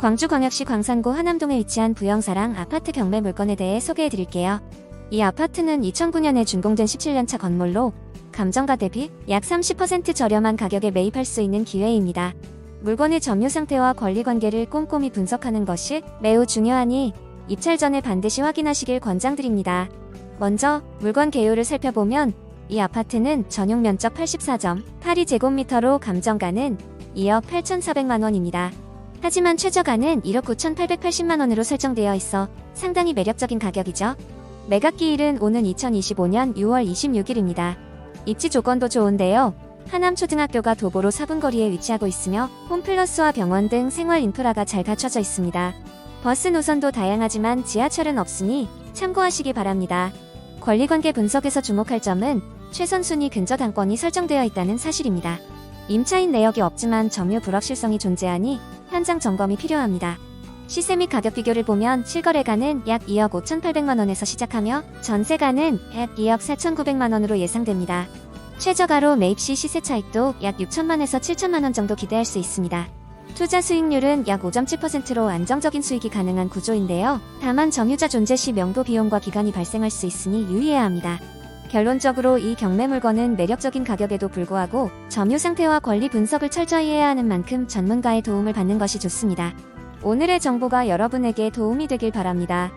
광주광역시 광산구 하남동에 위치한 부영사랑 아파트 경매 물건에 대해 소개해 드릴게요. 이 아파트는 2009년에 준공된 17년차 건물로 감정가 대비 약 30% 저렴한 가격에 매입할 수 있는 기회입니다. 물건의 점유 상태와 권리 관계를 꼼꼼히 분석하는 것이 매우 중요하니 입찰 전에 반드시 확인하시길 권장드립니다. 먼저 물건 개요를 살펴보면 이 아파트는 전용 면적 84점 82제곱미터로 감정가는 2억 8,400만 원입니다. 하지만 최저가는 1억 9,880만 원으로 설정되어 있어 상당히 매력적인 가격이죠. 매각기일은 오는 2025년 6월 26일입니다. 입지 조건도 좋은데요. 하남초등학교가 도보로 4분 거리에 위치하고 있으며 홈플러스와 병원 등 생활 인프라가 잘 갖춰져 있습니다. 버스 노선도 다양하지만 지하철은 없으니 참고하시기 바랍니다. 권리관계 분석에서 주목할 점은 최선 순위 근저 당권이 설정되어 있다는 사실입니다. 임차인 내역이 없지만 점유 불확실성이 존재하니 현장 점검이 필요합니다. 시세 및 가격 비교를 보면 실거래가는 약 2억 5,800만 원에서 시작하며 전세가는 약 2억 4,900만 원으로 예상됩니다. 최저가로 매입 시 시세 차익도 약 6천만에서 7천만 원 정도 기대할 수 있습니다. 투자 수익률은 약 5.7%로 안정적인 수익이 가능한 구조인데요. 다만 점유자 존재 시 명도 비용과 기간이 발생할 수 있으니 유의해야 합니다. 결론적으로 이 경매 물건은 매력적인 가격에도 불구하고 점유 상태와 권리 분석을 철저히 해야 하는 만큼 전문가의 도움을 받는 것이 좋습니다. 오늘의 정보가 여러분에게 도움이 되길 바랍니다.